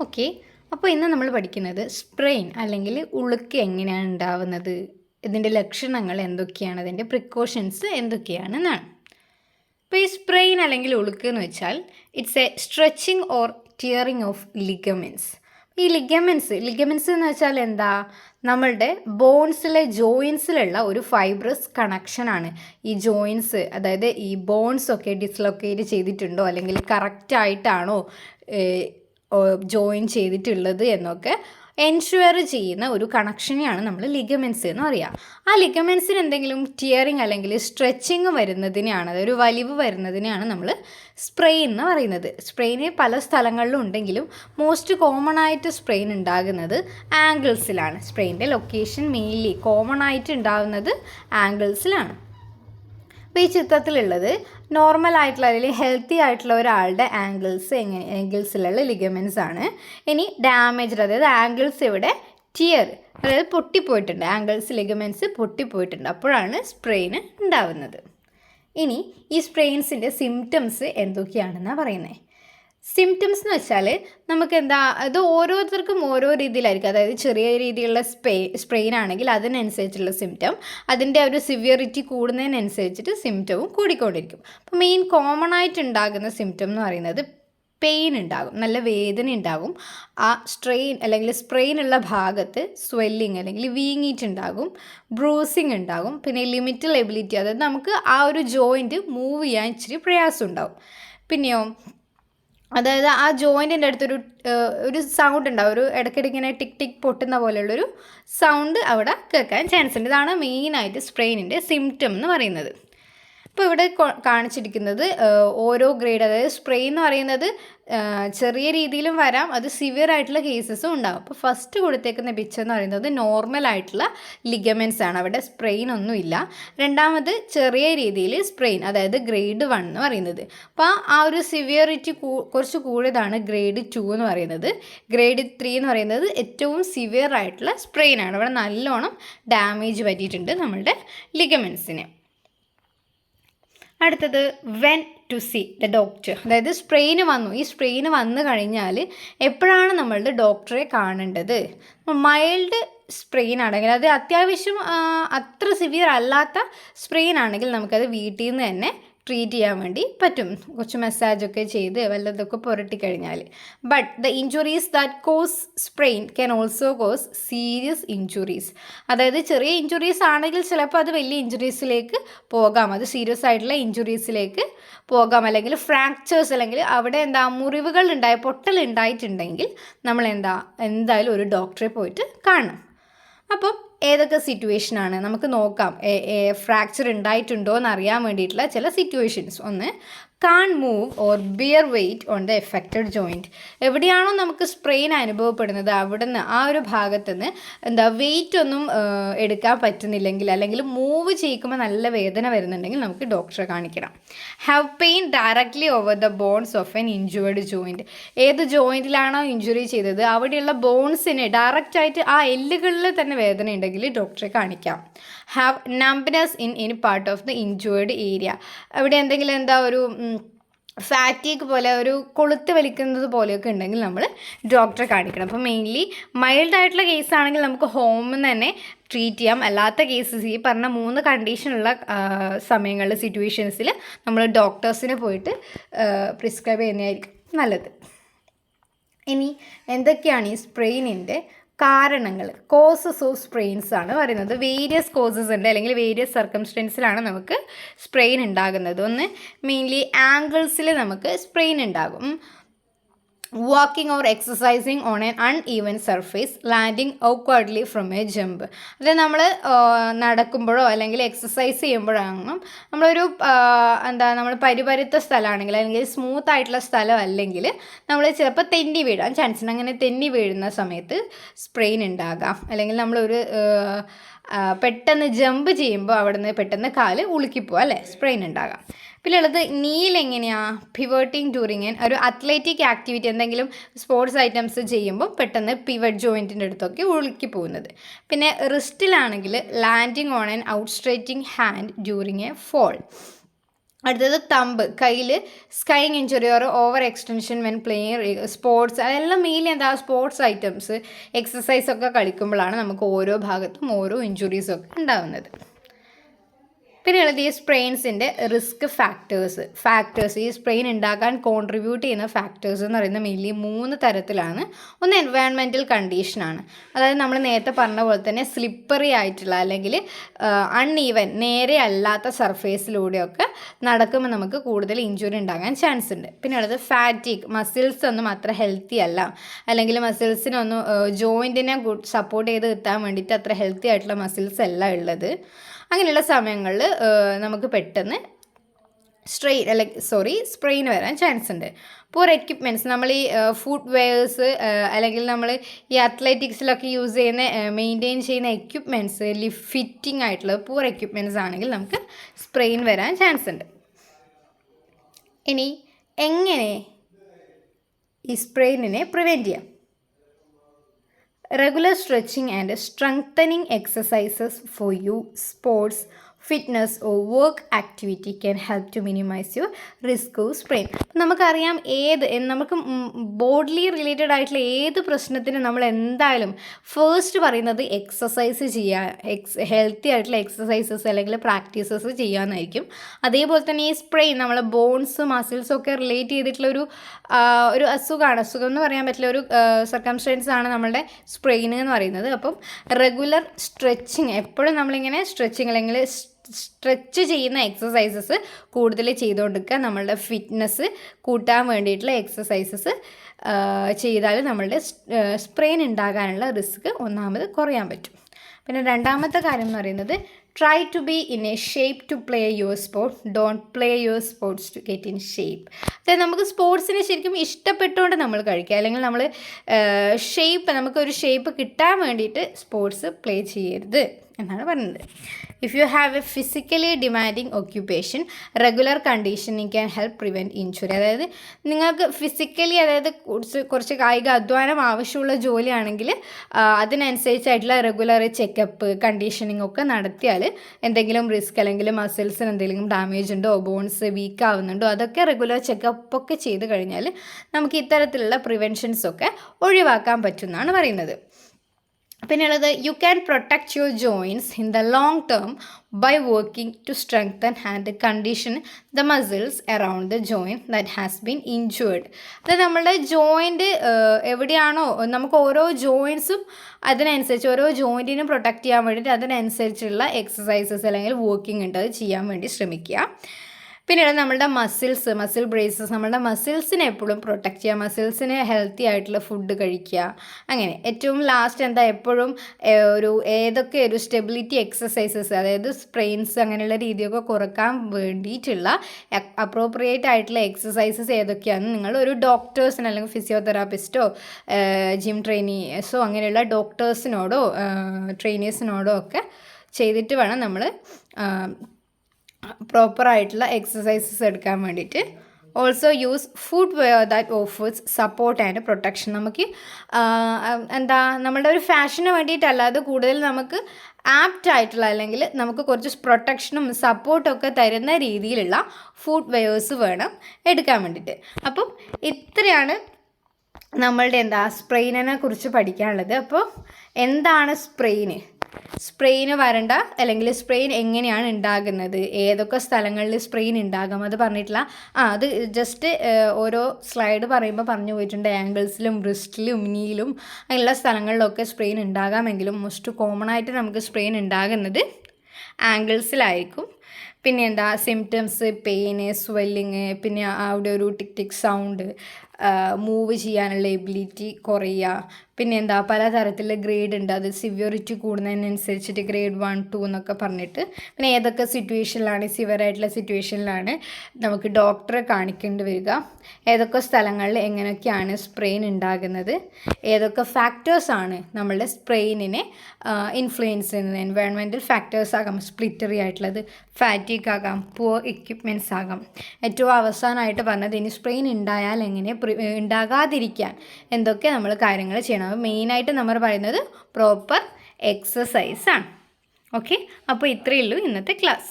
Okay അപ്പോൾ ഇന്ന് നമ്മൾ പഠിക്കുന്നത് സ്പ്രെയിൻ അല്ലെങ്കിൽ ഉളുക്ക് എങ്ങനെയാണ് ഉണ്ടാവുന്നത്? ഇതിന്റെ ലക്ഷണങ്ങൾ എന്തൊക്കെയാണ്? അതിന്റെ പ്രിക്കോഷൻസ് എന്തൊക്കെയാണെന്നാണ്. അപ്പോൾ ഈ സ്പ്രെയിൻ അല്ലെങ്കിൽ ഉളുക്ക് എന്ന് വെച്ചാൽ it's a stretching or tearing of ligaments ഈ ലിഗമെൻസ് ലിഗമെൻസ് എന്ന് വെച്ചാൽ എന്താ? നമ്മളുടെ ബോൺസിലെ ജോയിൻസിലുള്ള ഒരു ഫൈബ്രസ് കണക്ഷനാണ് ഈ ജോയിൻസ് അതായത് ഈ ബോൺസ് ഒക്കെ ഡിസ്ലൊക്കേറ്റ് ചെയ്തിട്ടുണ്ടോ? അല്ലെങ്കിൽ കറക്റ്റായിട്ടാണോ ജോയിൻ ചെയ്തിട്ടുള്ളത് എന്നൊക്കെ എൻഷുവർ ചെയ്യുന്ന ഒരു കണക്ഷനെയാണ് നമ്മൾ ലിഗമെൻസ് എന്ന് പറയുക ആ ലിഗമെൻസിന് എന്തെങ്കിലും ടിയറിങ് അല്ലെങ്കിൽ സ്ട്രെച്ചിങ് വരുന്നതിനെയാണ് ഒരു വലിവ് വരുന്നതിനെയാണ് നമ്മൾ സ്പ്രെയിൻ എന്ന് പറയുന്നത്. സ്പ്രെയിന് പല സ്ഥലങ്ങളിലും ഉണ്ടെങ്കിലും മോസ്റ്റ് കോമൺ ആയിട്ട് സ്പ്രെയിൻ ഉണ്ടാകുന്നത് ആംഗിൾസിലാണ് സ്പ്രെയിന്റെ ലൊക്കേഷൻ മെയിൻലി കോമൺ ആയിട്ട് ഉണ്ടാകുന്നത് ആംഗിൾസിലാണ് അപ്പോൾ ഈ ചിത്രത്തിലുള്ളത് നോർമൽ ആയിട്ടുള്ള അല്ലെങ്കിൽ ഹെൽത്തി ആയിട്ടുള്ള ഒരാളുടെ ആംഗിൾസ് എങ്ങനെ ആംഗിൾസിലുള്ള ലിഗമെൻസ് ആണ്. ഇനി ഡാമേജ്ഡ് അതായത് ആംഗിൾസ് ഇവിടെ ടിയർ അതായത് പൊട്ടിപ്പോയിട്ടുണ്ട്. Angles ligaments പൊട്ടിപ്പോയിട്ടുണ്ട്. അപ്പോഴാണ് സ്പ്രെയിന് ഉണ്ടാവുന്നത്. ഇനി ഈ സ്പ്രെയിൻസിന്റെ സിംറ്റംസ് എന്തൊക്കെയാണെന്നാണ് പറയുന്നത് സിംറ്റംസ് എന്ന് വെച്ചാൽ നമുക്ക് എന്താ അത് ഓരോരുത്തർക്കും ഓരോ രീതിയിലായിരിക്കും. അതായത് ചെറിയ രീതിയിലുള്ള സ്പ്രേ സ്പ്രെയിൻ ആണെങ്കിൽ അതിനനുസരിച്ചുള്ള സിംറ്റം അതിന്റെ ഒരു സിവിയറിറ്റി കൂടുന്നതിനനുസരിച്ചിട്ട് സിംറ്റവും കൂടിക്കൊണ്ടിരിക്കും. അപ്പോൾ മെയിൻ കോമൺ ആയിട്ട് ഉണ്ടാകുന്ന സിംറ്റം എന്ന് പറയുന്നത് പെയിൻ ഉണ്ടാകും നല്ല വേദന ഉണ്ടാകും. ആ സ്ട്രെയിൻ അല്ലെങ്കിൽ സ്പ്രെയിൻ ഉള്ള ഭാഗത്ത് സ്വെല്ലിങ് അല്ലെങ്കിൽ വീങ്ങിയിട്ടുണ്ടാകും ബ്രൂസിങ് ഉണ്ടാകും പിന്നെ ലിമിറ്റൽ എബിലിറ്റി അതായത് നമുക്ക് ആ ഒരു ജോയിന്റ് മൂവ് ചെയ്യാൻ ഇച്ചിരി പ്രയാസം ഉണ്ടാകും പിന്നെയോ അതായത് ആ ജോയിന്റിന്റെ അടുത്തൊരു ഒരു സൗണ്ട് ഉണ്ടാവും. ഒരു ഇടയ്ക്കിടയ്ക്ക് ഇങ്ങനെ ടിക് ടിക് പൊട്ടുന്ന പോലെയുള്ളൊരു സൗണ്ട് അവിടെ കേൾക്കാൻ ചാൻസ് ഉണ്ട്. ഇതാണ് മെയിനായിട്ട് സ്പ്രെയിനിന്റെ സിംറ്റം എന്ന് പറയുന്നത്. ഇപ്പോൾ ഇവിടെ കാണിച്ചിരിക്കുന്നത് ഓരോ ഗ്രേഡ് അതായത് സ്പ്രേ എന്ന് പറയുന്നത് ചെറിയ രീതിയിലും വരാം അത് സിവിയർ ആയിട്ടുള്ള കേസസും ഉണ്ടാകും അപ്പോൾ ഫസ്റ്റ് കൊടുത്തേക്കുന്ന പിച്ച് എന്ന് പറയുന്നത് നോർമൽ ആയിട്ടുള്ള ലിഗമെൻസ് ആണ്. അവിടെ സ്പ്രെയിൻ ഒന്നുമില്ല രണ്ടാമത് ചെറിയ രീതിയിൽ സ്പ്രെയിൻ അതായത് ഗ്രേഡ് വൺ എന്ന് പറയുന്നത്. അപ്പോൾ ആ ഒരു സിവിയറിറ്റി കുറച്ച് കൂടിയതാണ് ഗ്രേഡ് ടു എന്ന് പറയുന്നത്. ഗ്രേഡ് ത്രീ എന്ന് പറയുന്നത് ഏറ്റവും സിവിയർ ആയിട്ടുള്ള സ്പ്രെയിൻ ആണ്. അവിടെ നല്ലോണം ഡാമേജ് പറ്റിയിട്ടുണ്ട് നമ്മളുടെ ലിഗമെൻസിന് അടുത്തത് when to see the doctor അതായത് സ്പ്രെയിന് വന്നു. ഈ സ്പ്രെയിന് വന്നു കഴിഞ്ഞാൽ എപ്പോഴാണ് നമ്മളുടെ ഡോക്ടറെ കാണേണ്ടത്? മൈൽഡ് സ്പ്രെയിൻ ആണെങ്കിൽ അത് അത്യാവശ്യം അത്ര സിവിയർ അല്ലാത്ത സ്പ്രെയിൻ ആണെങ്കിൽ നമുക്കത് വീട്ടിൽ നിന്ന് തന്നെ ട്രീറ്റ് ചെയ്യാൻ വേണ്ടി പറ്റും. കുറച്ച് മസാജൊക്കെ ചെയ്ത് വല്ലതൊക്കെ പുരട്ടി കഴിഞ്ഞാൽ but the injuries that cause sprain can also cause serious injuries അതായത് ചെറിയ ഇഞ്ചുറീസ് ആണെങ്കിൽ ചിലപ്പോൾ അത് വലിയ ഇഞ്ചുറീസിലേക്ക് പോകാം. അത് സീരിയസ് ആയിട്ടുള്ള ഇഞ്ചുറീസിലേക്ക് പോകാം. അല്ലെങ്കിൽ ഫ്രാക്ചേഴ്സ് അല്ലെങ്കിൽ അവിടെ എന്താ മുറിവുകൾ ഉണ്ടായ പൊട്ടൽ ഉണ്ടായിട്ടുണ്ടെങ്കിൽ നമ്മൾ എന്താ എന്തായാലും ഒരു ഡോക്ടറെ പോയിട്ട് കാണും അപ്പം ഏതൊക്കെ സിറ്റുവേഷൻ ആണ്? നമുക്ക് നോക്കാം. ഫ്രാക്ചർ ഉണ്ടായിട്ടുണ്ടോ എന്ന് അറിയാൻ വേണ്ടിയിട്ടുള്ള ചില സിറ്റുവേഷൻസ് ഒന്ന് can't move or bear weight on the affected joint എവിടെയാണോ നമുക്ക് സ്പ്രെയിൻ അനുഭവപ്പെടുന്നത് അവിടെ നിന്ന് ആ ഒരു ഭാഗത്ത് നിന്ന് എന്താ വെയിറ്റ് ഒന്നും എടുക്കാൻ പറ്റുന്നില്ലെങ്കിൽ അല്ലെങ്കിൽ മൂവ് ചെയ്യിക്കുമ്പോൾ നല്ല വേദന വരുന്നുണ്ടെങ്കിൽ നമുക്ക് ഡോക്ടറെ കാണിക്കണം. Have pain directly over the bones of an injured joint ഏത് ജോയിന്റിലാണോ ഇഞ്ചുറി ചെയ്തത്? അവിടെയുള്ള ബോൺസിന് ഡയറക്റ്റായിട്ട് ആ എല്ലുകളിൽ തന്നെ വേദന ഡോക്ടറെ കാണിക്കാം. Have numbness in any part of the injured area അവിടെ എന്തെങ്കിലും എന്താ ഒരു ഫാറ്റീക്ക് പോലെ ഒരു കൊളുത്ത് വലിക്കുന്നത് പോലെയൊക്കെ ഉണ്ടെങ്കിൽ നമ്മൾ ഡോക്ടറെ കാണിക്കണം. അപ്പോൾ മെയിൻലി മൈൽഡ് ആയിട്ടുള്ള കേസ് ആണെങ്കിൽ നമുക്ക് ഹോമിൽ തന്നെ ട്രീറ്റ് ചെയ്യാം. അല്ലാത്ത കേസസ് ഈ പറഞ്ഞ മൂന്ന് കണ്ടീഷനുള്ള സമയങ്ങളിൽ സിറ്റുവേഷൻസിൽ നമ്മൾ ഡോക്ടേഴ്സിനെ പോയിട്ട് പ്രിസ്ക്രൈബ് ചെയ്യുന്നതായിരിക്കും നല്ലത്. ഇനി എന്തൊക്കെയാണ് ഈ സ്പ്രെയിനിന്റെ കാരണങ്ങൾ കോസസ് ഓഫ് സ്പ്രെയിൻസ് ആണ് പറയുന്നത്. വേരിയസ് കോസസ് ഉണ്ട് അല്ലെങ്കിൽ വേരിയസ് സർക്കംസ്റ്റൻസിലാണ് നമുക്ക് സ്പ്രെയിൻ ഉണ്ടാകുന്നത്. ഒന്ന് മെയിൻലി ആംഗിൾസിൽ നമുക്ക് സ്പ്രെയിൻ ഉണ്ടാകും. Walking or exercising on an uneven surface landing awkwardly from a jump അത് നമ്മൾ നടക്കുമ്പോഴോ അല്ലെങ്കിൽ എക്സസൈസ് ചെയ്യുമ്പോഴാണെങ്കിലും നമ്മളൊരു എന്താ നമ്മൾ പരിപരുത്ത സ്ഥലമാണെങ്കിൽ അല്ലെങ്കിൽ സ്മൂത്ത് ആയിട്ടുള്ള സ്ഥലം അല്ലെങ്കിൽ നമ്മൾ ചിലപ്പോൾ തെന്നി വീഴാൻ ചാൻസിന് അങ്ങനെ തെന്നി വീഴുന്ന സമയത്ത് സ്പ്രെയിൻ ഉണ്ടാകാം. അല്ലെങ്കിൽ നമ്മളൊരു പെട്ടെന്ന് ജമ്പ് ചെയ്യുമ്പോൾ അവിടുന്ന് പെട്ടെന്ന് കാൽ ഉളുക്കിപ്പോവാം അല്ലേ? സ്പ്രെയിൻ ഉണ്ടാകാം. പിന്നെ ഉള്ളത് നീൽ എങ്ങനെയാ പിവേർട്ടിങ് ഡ്യൂറിങ് ഒരു അത്ലറ്റിക് ആക്ടിവിറ്റി എന്തെങ്കിലും സ്പോർട്സ് ഐറ്റംസ് ചെയ്യുമ്പോൾ പെട്ടെന്ന് പിവറ്റ് ജോയിന്റിന്റെ അടുത്തൊക്കെ ഉളുക്കി പോകുന്നത്. പിന്നെ റിസ്റ്റിലാണെങ്കിൽ landing on an outstretched hand during a fall അടുത്തത് തമ്പ് കയ്യിൽ skiing injury or over extension when playing sports അതെല്ലാം മെയിൻ എന്താ സ്പോർട്സ് ഐറ്റംസ് എക്സസൈസ് ഒക്കെ കളിക്കുമ്പോഴാണ് നമുക്ക് ഓരോ ഭാഗത്തും ഓരോ ഇഞ്ചുറീസൊക്കെ ഉണ്ടാകുന്നത് പിന്നെയുള്ളത് ഈ സ്പ്രെയിൻസിന്റെ റിസ്ക് ഫാക്ടേഴ്സ് ഫാക്ടേഴ്സ് ഈ സ്പ്രെയിൻ ഉണ്ടാക്കാൻ കോൺട്രിബ്യൂട്ട് ചെയ്യുന്ന ഫാക്ടേഴ്സ് എന്ന് പറയുന്നത് മെയിൻലി മൂന്ന് തരത്തിലാണ്. ഒന്ന് എൻവയൺമെന്റൽ കണ്ടീഷനാണ് അതായത് നമ്മൾ നേരത്തെ പറഞ്ഞ പോലെ തന്നെ സ്ലിപ്പറി ആയിട്ടുള്ള അല്ലെങ്കിൽ അൺഈവൻ നേരെ അല്ലാത്ത സർഫേസിലൂടെയൊക്കെ നടക്കുമ്പോൾ നമുക്ക് കൂടുതൽ ഇഞ്ചുറി ഉണ്ടാകാൻ ചാൻസ് ഉണ്ട് പിന്നെ ഉള്ളത് ഫാറ്റിക് മസിൽസ് ഒന്നും അത്ര ഹെൽത്തി അല്ല. അല്ലെങ്കിൽ മസിൽസിനൊന്നും ജോയിന്റിനെ സപ്പോർട്ട് ചെയ്ത് എത്താൻ വേണ്ടിയിട്ട് അത്ര ഹെൽത്തി ആയിട്ടുള്ള മസിൽസ് അല്ല ഉള്ളത്. അങ്ങനെയുള്ള സമയങ്ങളിൽ നമുക്ക് പെട്ടെന്ന് സ്ട്രെയിൻ അല്ലെ സോറി സ്പ്രെയിൻ വരാൻ ചാൻസ് ഉണ്ട്. പൂർ എക്യുപ്മെന്റ്സ് നമ്മൾ ഈ ഫുഡ് വെയേഴ്സ് അല്ലെങ്കിൽ നമ്മൾ ഈ അത്ലറ്റിക്സിലൊക്കെ യൂസ് ചെയ്യുന്ന മെയിന്റെയിൻ ചെയ്യുന്ന എക്യുപ്മെന്റ്സ് ഫിറ്റിംഗ് ആയിട്ടുള്ള പൂർ എക്യുപ്മെന്റ്സ് ആണെങ്കിൽ നമുക്ക് സ്പ്രെയിൻ വരാൻ ചാൻസ് ഉണ്ട്. ഇനി എങ്ങനെ ഈ സ്പ്രെയിനിനെ പ്രിവെന്റ് ചെയ്യാം? Regular stretching and strengthening exercises for you sports fitness or work activity can help to minimise your risk of sprain നമുക്കറിയാം ഏത് നമുക്ക് ബോഡിലി റിലേറ്റഡ് ആയിട്ടുള്ള ഏത് പ്രശ്നത്തിന് നമ്മൾ എന്തായാലും ഫേസ്റ്റ് പറയുന്നത് എക്സസൈസ് ചെയ്യുക എക്സ് ഹെൽത്തി ആയിട്ടുള്ള എക്സസൈസസ് അല്ലെങ്കിൽ പ്രാക്ടീസസ് ചെയ്യാമെന്നായിരിക്കും അതേപോലെ തന്നെ ഈ സ്പ്രെയിൻ നമ്മളെ ബോൺസ് മസിൽസും ഒക്കെ റിലേറ്റ് ചെയ്തിട്ടുള്ള ഒരു ഒരു അസുഖമാണ് അസുഖം എന്ന് പറയാൻ പറ്റില്ല ഒരു സർക്കംസ്റ്റൻസ് ആണ് നമ്മളുടെ സ്പ്രെയിൻ എന്ന് പറയുന്നത്. അപ്പം റെഗുലർ സ്ട്രെച്ചിങ് എപ്പോഴും നമ്മളിങ്ങനെ സ്ട്രെച്ചിങ് അല്ലെങ്കിൽ സ്ട്രെച്ച് ചെയ്യുന്ന എക്സസൈസസ് കൂടുതൽ ചെയ്തുകൊണ്ടിരിക്കുക. നമ്മളുടെ ഫിറ്റ്നസ് കൂട്ടാൻ വേണ്ടിയിട്ടുള്ള എക്സസൈസസ് ചെയ്താൽ നമ്മളുടെ സ്പ്രെയിൻ ഉണ്ടാകാനുള്ള റിസ്ക് ഒന്നാമത് കുറയാൻ പറ്റും. പിന്നെ രണ്ടാമത്തെ കാര്യം എന്ന് പറയുന്നത് try to be in a shape to play your sports don't play your sports to get in shape അതായത് നമുക്ക് സ്പോർട്സിനെ ശരിക്കും ഇഷ്ടപ്പെട്ടുകൊണ്ട് നമ്മൾ കഴിക്കുക. അല്ലെങ്കിൽ നമ്മൾ ഷേപ്പ് നമുക്കൊരു ഷേപ്പ് കിട്ടാൻ വേണ്ടിയിട്ട് സ്പോർട്സ് പ്ലേ ചെയ്യരുത്. എന്നാണ് പറയുന്നത് if you have a physically demanding occupation regular conditioning can help prevent injury അതായത് നിങ്ങൾക്ക് ഫിസിക്കലി അതായത് കുറച്ച് കുറച്ച് കായിക അധ്വാനം ആവശ്യമുള്ള ജോലിയാണെങ്കിൽ അതിനനുസരിച്ചായിട്ടുള്ള റെഗുലർ ചെക്കപ്പ് കണ്ടീഷനിങ് ഒക്കെ നടത്തിയാൽ എന്തെങ്കിലും റിസ്ക് അല്ലെങ്കിൽ മസിൽസിന് എന്തെങ്കിലും ഡാമേജ് ഉണ്ടോ ബോൺസ് വീക്ക് ആവുന്നുണ്ടോ അതൊക്കെ റെഗുലർ ചെക്കപ്പ് ഒക്കെ ചെയ്ത് കഴിഞ്ഞാൽ നമുക്ക് ഇത്തരത്തിലുള്ള പ്രിവെൻഷൻസ് ഒക്കെ ഒഴിവാക്കാൻ പറ്റുമെന്നാണ് പറയുന്നത്. പിന്നെയുള്ളത് you can protect your joints in the long term by working to strengthen and condition the muscles around the joint that has been injured അതായത് നമ്മളുടെ ജോയിന്റ് എവിടെയാണോ നമുക്ക് ഓരോ ജോയിൻസും അതിനനുസരിച്ച് ഓരോ ജോയിന്റിനും പ്രൊട്ടക്റ്റ് ചെയ്യാൻ വേണ്ടിയിട്ട് അതിനനുസരിച്ചുള്ള എക്സസൈസസ് അല്ലെങ്കിൽ വർക്കിംഗ് ഉണ്ട്. അത് ചെയ്യാൻ വേണ്ടി ശ്രമിക്കുക. പിന്നീട് നമ്മളുടെ മസിൽസ് മസിൽ ബ്രേസസ് നമ്മളുടെ മസിൽസിനെ എപ്പോഴും പ്രൊട്ടക്റ്റ് ചെയ്യുക. മസിൽസിന് ഹെൽത്തി ആയിട്ടുള്ള ഫുഡ് കഴിക്കുക. അങ്ങനെ ഏറ്റവും ലാസ്റ്റ് എന്താ? എപ്പോഴും ഒരു ഏതൊക്കെ ഒരു സ്റ്റെബിലിറ്റി എക്സസൈസസ് അതായത് സ്പ്രെയിൻസ് അങ്ങനെയുള്ള രീതിയൊക്കെ കുറയ്ക്കാൻ വേണ്ടിയിട്ടുള്ള അപ്രോപ്രിയേറ്റ് ആയിട്ടുള്ള എക്സസൈസസ് ഏതൊക്കെയാണെന്ന് നിങ്ങൾ ഒരു ഡോക്ടേഴ്സിന് അല്ലെങ്കിൽ ഫിസിയോതെറാപ്പിസ്റ്റോ ജിം ട്രെയിനീസോ അങ്ങനെയുള്ള ഡോക്ടേഴ്സിനോടോ ട്രെയിനേഴ്സിനോടോ ഒക്കെ ചെയ്തിട്ട് വേണം നമ്മൾ പ്രോപ്പറായിട്ടുള്ള എക്സസൈസസ് എടുക്കാൻ വേണ്ടിയിട്ട്. Also use footwear that offers support and protection നമുക്ക് എന്താ നമ്മളുടെ ഒരു ഫാഷന് വേണ്ടിയിട്ടല്ലാതെ കൂടുതൽ നമുക്ക് ആപ്റ്റ് ആയിട്ടുള്ള അല്ലെങ്കിൽ നമുക്ക് കുറച്ച് പ്രൊട്ടക്ഷനും സപ്പോർട്ടും ഒക്കെ തരുന്ന രീതിയിലുള്ള ഫുഡ് വെയേഴ്സ് വേണം എടുക്കാൻ വേണ്ടിയിട്ട്. അപ്പം ഇത്രയാണ് നമ്മളുടെ എന്താ സ്പ്രെയിനിനെ കുറിച്ച് പഠിക്കാനുള്ളത്. അപ്പോൾ എന്താണ് സ്പ്രെയിന് സ്പ്രെയിന് വരണ്ട അല്ലെങ്കിൽ സ്പ്രെയിൻ എങ്ങനെയാണ് ഉണ്ടാകുന്നത്? ഏതൊക്കെ സ്ഥലങ്ങളിൽ സ്പ്രെയിൻ ഉണ്ടാകും അത് പറഞ്ഞിട്ടില്ല. ആ അത് ജസ്റ്റ് ഓരോ സ്ലൈഡ് പറയുമ്പോൾ പറഞ്ഞു പോയിട്ടുണ്ട്. ആംഗിൾസിലും റിസ്റ്റിലും നീലും അങ്ങനെയുള്ള സ്ഥലങ്ങളിലൊക്കെ സ്പ്രെയിൻ ഉണ്ടാകാമെങ്കിലും മോസ്റ്റ് കോമൺ ആയിട്ട് നമുക്ക് സ്പ്രെയിൻ ഉണ്ടാകുന്നത് ആംഗിൾസിലായിരിക്കും. പിന്നെ എന്താ സിംറ്റംസ് പെയിന് സ്വെല്ലിങ് പിന്നെ അവിടെ ഒരു ടിക് ടിക് സൗണ്ട് മൂവ് ചെയ്യാനുള്ള എബിലിറ്റി കുറയുക. പിന്നെ എന്താ പലതരത്തിലുള്ള ഗ്രേഡ് ഉണ്ട്. അത് സിവിയറിറ്റി കൂടുന്നതിനനുസരിച്ചിട്ട് ഗ്രേഡ് വൺ ടു എന്നൊക്കെ പറഞ്ഞിട്ട് പിന്നെ ഏതൊക്കെ സിറ്റുവേഷനിലാണ് സിവിയറായിട്ടുള്ള സിറ്റുവേഷനിലാണ് നമുക്ക് ഡോക്ടറെ കാണിക്കേണ്ടി വരിക. ഏതൊക്കെ സ്ഥലങ്ങളിൽ എങ്ങനെയൊക്കെയാണ് സ്പ്രെയിൻ ഉണ്ടാകുന്നത്. ഏതൊക്കെ ഫാക്ടേഴ്സാണ് നമ്മളുടെ സ്പ്രെയിനിനെ ഇൻഫ്ലുവൻസ് ചെയ്യുന്നത്. എൻവയോൺമെന്റൽ ഫാക്ടേഴ്സ് ആകാം സ്പ്ലിറ്ററി ആയിട്ടുള്ളത്. ഫാറ്റിക് ആകാം പുവർ എക്യുപ്മെന്റ്സ് ആകാം. ഏറ്റവും അവസാനമായിട്ട് പറഞ്ഞത് ഇനി സ്പ്രെയിൻ ഉണ്ടായാൽ എങ്ങനെ ഉണ്ടാകാതിരിക്കാൻ എന്തൊക്കെ നമ്മൾ കാര്യങ്ങൾ ചെയ്യണം. അപ്പോൾ മെയിനായിട്ട് നമ്മൾ പറയുന്നത് പ്രോപ്പർ എക്സസൈസാണ് ഓക്കെ അപ്പോൾ ഇത്രയേ ഉള്ളൂ ഇന്നത്തെ ക്ലാസ്